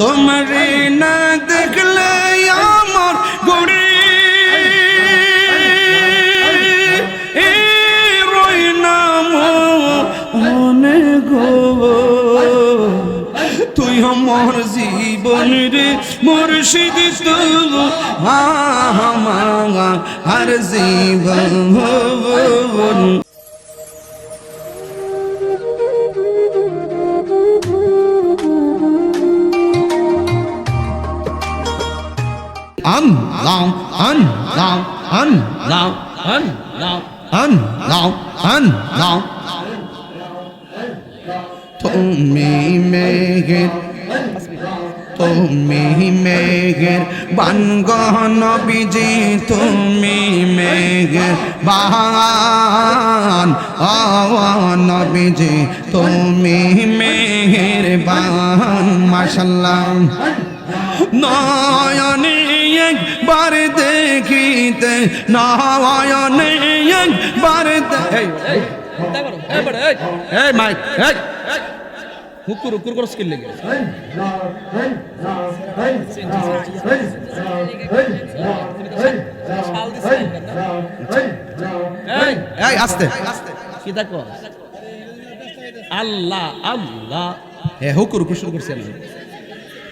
তোমারে না দেখলে আমার গড়ে রই নাম মনে গো। তুই আমার জীবন রে মুর্শিদ, তো আর জীবন। An lao an lao an lao an lao an lao an lao তুমি মেঘের তুমি মেঘের বানগহন বিজে তুমি মেঘের বান নবীজি তুমি মেঘের বান মাসাল্লাহ নয়নে একবার দেখিতে নয়নে একবার মাইক হুকুর হুকুর করে স্কিল লেগে এই আস্তে কি দেখো আল্লাহ আল্লাহ এ হুকুর হুকুর শুরু করছে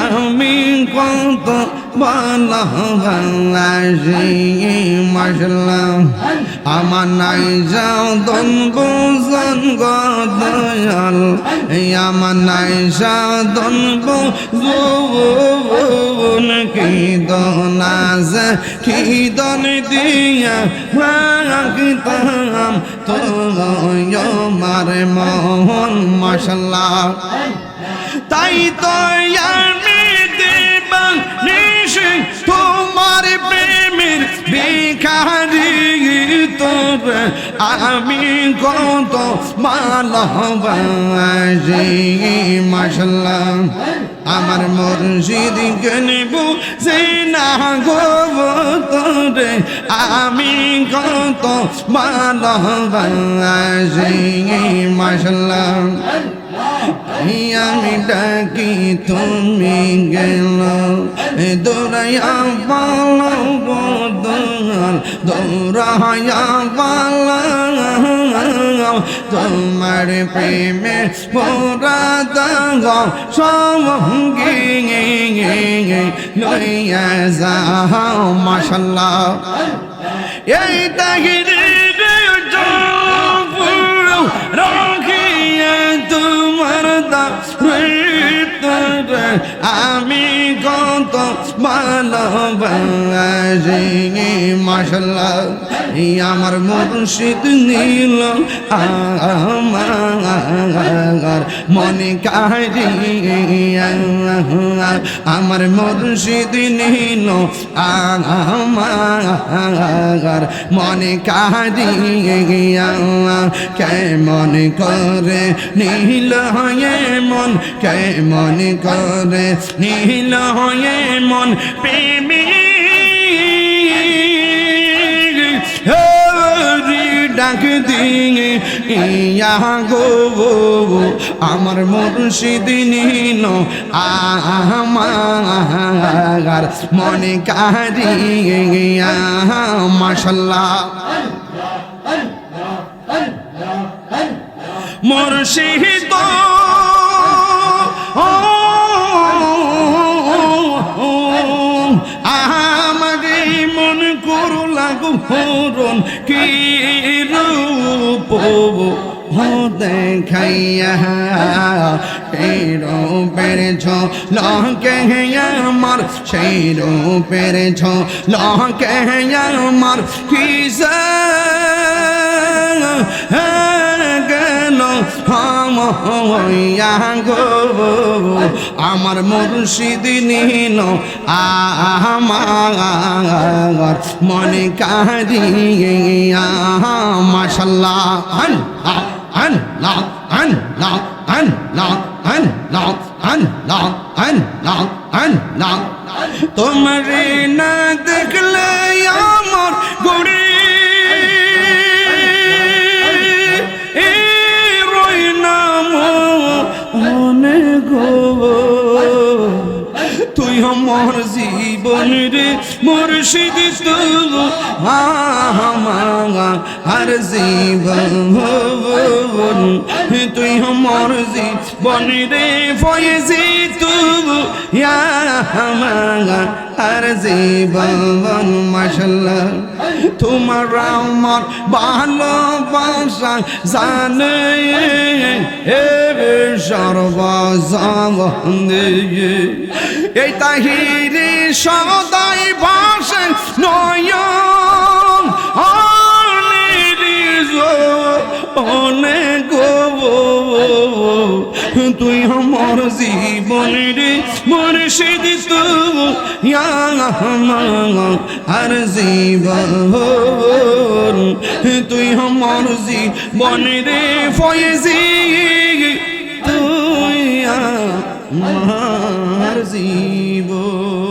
আমি কত ভালোবাসি মশলা আমার নাই যাও দন বুঝন গদয়াল। আমার নাই যাও দন বুঝন কি দনাজ কি দন দিয়া রাখতাম। তো আমার মন মশলা তাই তো আমি দেবান তোমার প্রেমের বেকারি তোর আমি কত মালহবাসি মাসাল্লাম আমার মর্জিদ গেলে বুঝে না গোবত তোরে আমি কত ভালোবাসি মশলা আমি ডাকি তুমি গেল। দৌড়াইয়া পালো দৌড়াইয়া পালো তোমার প্রেমে পোরা দাগ সঙ্গী লইয়া যাও মাসাল্লাহ এই তাহিরে আমি কত ভালোবাসি মশলা আমার মুর্শিদ নীল, আমার মনে কাহিয়া, আমার মুর্শিদ নীল, আমার মনে কাহিয়া। কেমন করে নীল মন কেমন করে নীল হয়ে মন প্রেমী ডাক দিয়ে ইয়া গো আমার মুর্শিদ নীল, আমার মনে কারিয়া মাশাল্লাহ। মুর্শিদ পূরণ কি রূপ দেখাইয়া তেরো পেরেছ লকে আমার সেরো পেরেছ লকে আমার কিসা হ্যাঁ মোয়া গো আমার মুর্শিদ নিন আমার মনে কারিয়া মাসাল্লাহ আন আন লা আন লা আন লা আন লা আন লা আন লা আন লা তোমারে না দেখলে আমার গুড়ি আমার জীবন রে মুর্শিদ তু আর জীবন তুই মোর জীবন রে ফয়েজি তু আর জীবন মাসাল্লাহ তোমার আমার ভালোবাসা জানে এ সর্বজগনে এই তাহিরে সদাই বাসে নয়ন অনেক তুই আমার জীবনের মুর্শিদ তু আর জীবন। তুই আমার জীবনের ফয়েজি তুই আমার জীবন।